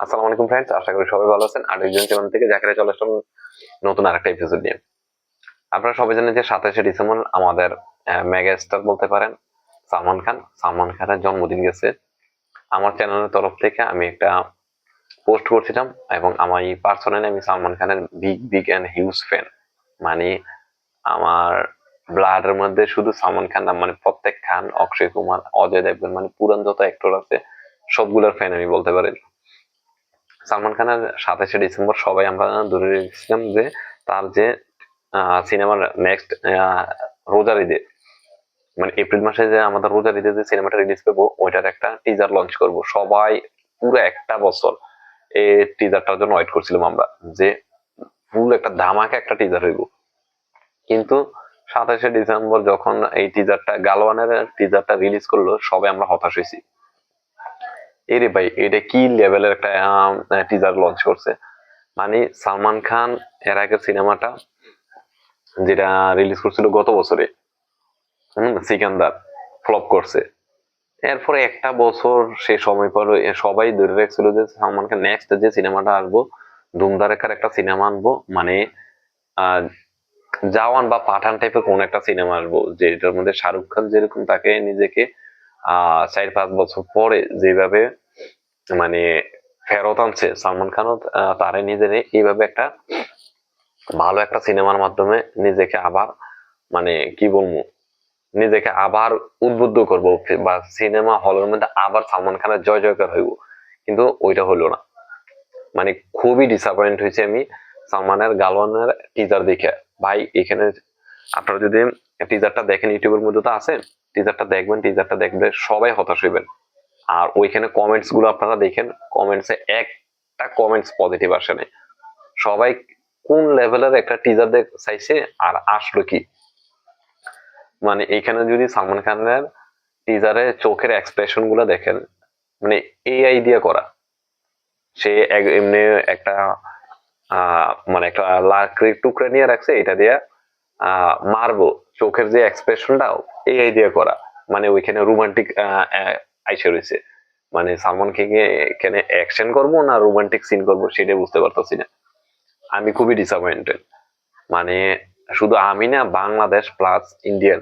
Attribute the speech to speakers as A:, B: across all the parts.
A: আসসালামু আলাইকুম ফ্রেন্ডস আশা করি সবাই ভালো আছেন। আর চ্যানেল থেকে জাকারে চলে আসলাম নতুন আরেকটা এপিসোড নিয়ে। আপনারা সবাই জানেন যে সাতাশে ডিসেম্বর আমাদের মেগা স্টার বলতে পারেন, সালমান খান। সালমান খানের জন্মদিন গেছে। আমার চ্যানেলের তরফ থেকে আমি একটা পোস্ট করছিলাম এবং আমার পার্সোনালি আমি সালমান খানের big big and huge fan মানে আমার ব্লাডের মধ্যে শুধু সালমান খান না মানে প্রত্যেক খান, অক্ষয় কুমার, অজয় দেবগন মানে পুরান যত অ্যাক্টর আছে, সবগুলোর ফ্যান আমি বলতে পারি। সালমান খানের সাতাশে ডিসেম্বর সবাই আমরা ধরে রেখেছিলাম যে তার যে সিনেমার নেক্সট রোজার ঈদে মানে এপ্রিল মাসে যে আমাদের রোজার ঈদে যে সিনেমাটা রিলিজ করব, ওইটার একটা টিজার লঞ্চ করব। সবাই পুরো একটা বছর এই টিজারটার জন্য ওয়েট করছিলাম আমরা যে ফুল একটা ধামাকা একটা টিজার হইব। কিন্তু সাতাশে ডিসেম্বর যখন এই টিজারটা গালওয়ানের টিজারটা রিলিজ করল, সবাই আমরা হতাশ হয়েছি। এরে ভাই, এটা কি লেভেলের একটা টিজার লঞ্চ করছে? মানে সালমান খান, এর আগের সিনেমাটা যেটা রিলিজ করছিল গত বছরে, হম, সিকান্দার ফ্লপ করছে। এরপরে একটা বছর সে সময় পর সবাই ধরে রাখছিল যে সালমান খান নেক্সট যে সিনেমাটা আসব ধুমধারেকার একটা সিনেমা আনব মানে জাওয়ান বা পাঠান টাইপের কোন একটা সিনেমা আসব যেটার মধ্যে শাহরুখ খান যেরকম তাকে নিজেকে, আহ, চার পাঁচ বছর পরে যেভাবে মানে ফেরত আনছে সালমান খানও তারে নিজের এইভাবে একটা ভালো একটা সিনেমার মাধ্যমে নিজেকে আবার মানে কি বলব, নিজেকে আবার উদ্বুদ্ধ করব বা সিনেমা হলের মধ্যে আবার সালমান খানের জয় জয়কার হইব। কিন্তু ওইটা হলো না। মানে খুবই ডিসঅ্যাপয়েন্ট হয়েছে আমি সালমানের গালওয়ানের টিজার দেখে। ভাই, এখানে আপনারা যদি টিজারটা দেখেন, ইউটিউবের মধ্যে তো আছে। টিজারটা দেখবেন টিজারটা দেখবে সবাই হতাশ হইবেন। আর ওইখানে কমেন্টসগুলো আপনারা দেখেন কমেন্টসে একটা কমেন্টস পজিটিভ আসে নাই। সবাই কোন লেভেলের একটা টিজার চাইছে আর আসলো কি? মানে এখানে যদি সালমান খানের টিজারে চোখের এক্সপ্রেশনগুলো দেখেন মানে এই আইডিয়া করা। সে এমনি একটা মানে একটা লাকড়ির টুকরা নিয়ে রাখছে, এটা দিয়ে মারবো। চোখের যে এক্সপ্রেশনটা এই আইডিয়া করা। মানে ওইখানে রোমান্টিক আইসে রয়েছে। মানে সালমান কে এখানে অ্যাকশন করব না রোমান্টিক সিন করব সেটাই বুঝতে পারতেছি না। আমি খুবই ডিসঅ্যাপয়েন্টেড মানে শুধু আমি না, বাংলাদেশ প্লাস ইন্ডিয়ান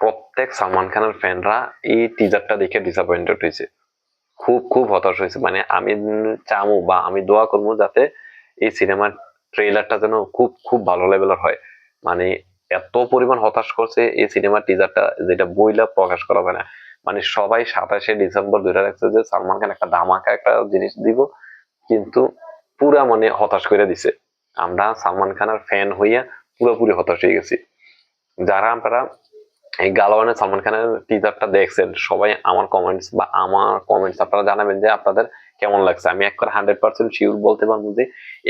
A: প্রত্যেক সালমান খানের ফ্যানরা এই টিজারটা দেখে ডিসঅ্যাপয়েন্টেড হয়েছে। খুব খুব হতাশ হয়েছে। মানে আমি চামু বা আমি দোয়া করব যাতে এই সিনেমার ট্রেলারটা যেন খুব খুব ভালো লেভেলের হয়। মানে এত পরিমাণ হতাশ করছে এই সিনেমার টিজারটা যেটা বইলা প্রকাশ করা হয় না। মানে সবাই সাতাশে ডিসেম্বর ধরে রাখছে যে সালমান খান একটা ধামাকা একটা জিনিস দিব, কিন্তু পুরা মানে হতাশ করে দিছে। আমরা সালমান খানের ফ্যান হইয়া পুরোপুরি হতাশ হয়ে গেছি। যারা আপনারা এই গালওয়ানের সালমান খানের টিজারটা দেখছেন, সবাই আমার কমেন্টস বা আমার কমেন্টস আপনারা জানাবেন যে আপনাদের কেমন লাগছে। আমি একবার হান্ড্রেড পার্সেন্ট শিওর বলতে পারব যে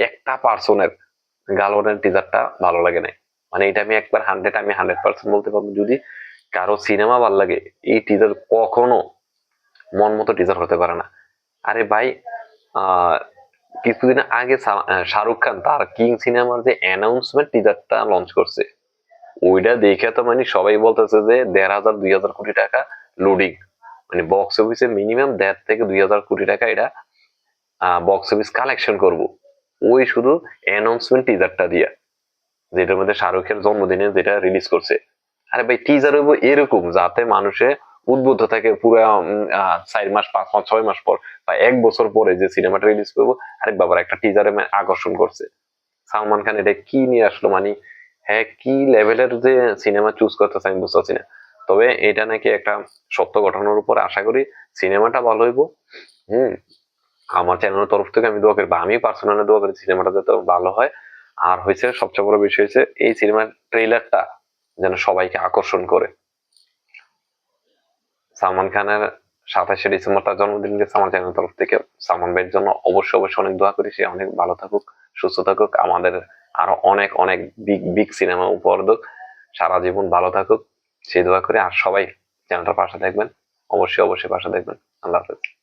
A: একটা পার্সনের গালওয়ানের টিজারটা ভালো লাগে নাই। মানে এটা আমি একবার হান্ড্রেড আমি হান্ড্রেড পার্সেন্ট বলতে পারব। যদি কারও সিনেমা ভালো লাগে, এই টিজার কখনো মন মতো টিজার হতে পারে না। আরে ভাই কিছুদিন আগে শাহরুখ খান তার কিং সিনেমার যে অ্যানাউন্সমেন্ট টিজারটা লঞ্চ করছে, ওইটা দেখে তো মানে সবাই বলতেছে যে দেড় হাজার, দুই হাজার কোটি টাকা লোডিং মানে বক্স অফিসে মিনিমাম দেড় থেকে দুই হাজার কোটি টাকা এটা বক্স অফিস কালেকশন করব। ওই শুধু অ্যানাউন্সমেন্ট টিজারটা দিয়া, যেটার মধ্যে শাহরুখের জন্মদিনে যেটা রিলিজ করছে। আরে ভাই টিজার হইব এরকম যাতে মানুষে উদ্বুদ্ধ থাকে পুরো চার মাস, পাঁচ মাস, ছয় মাস পর বা এক বছর পরে যে সিনেমাটা রিলিজ করব। আরে বাবার, একটা টিজারে আকর্ষণ করছে। সালমান খান এটা কি নিয়ে আসলো? মানে হ্যাঁ কি লেভেলের যে সিনেমা চুজ করতেছে আমি বুঝতে পারছি না। তবে এটা নাকি একটা সত্য ঘটনার উপর আশা করি সিনেমাটা ভালো হইব। হম, আমার চ্যানেলের তরফ থেকে আমি দোয়া করি, বা আমি পার্সোনালি দোয়া করি সিনেমাটা যাতে ভালো হয়। আর হয়েছে সবচেয়ে বড় বিষয় হয়েছে এই সিনেমার ট্রেলারটা সবাইকে আকর্ষণ করে। সালমান খানের সাতাশে ডিসেম্বর তার জন্মদিন গেছে, আমার চ্যানেল তরফ থেকে। সালমান ভাইয়ের জন্য অবশ্যই অবশ্যই অনেক দোয়া করি, সে অনেক ভালো থাকুক, সুস্থ থাকুক, আমাদের আরও অনেক অনেক বিগ বিগ সিনেমা উপহার হোক সারা জীবন ভালো থাকুক। সেই দোয়া করে, আর সবাই চ্যানেলটার পাশে থাকবেন, অবশ্যই অবশ্যই পাশে থাকবেন। আল্লাহ হাফেজ।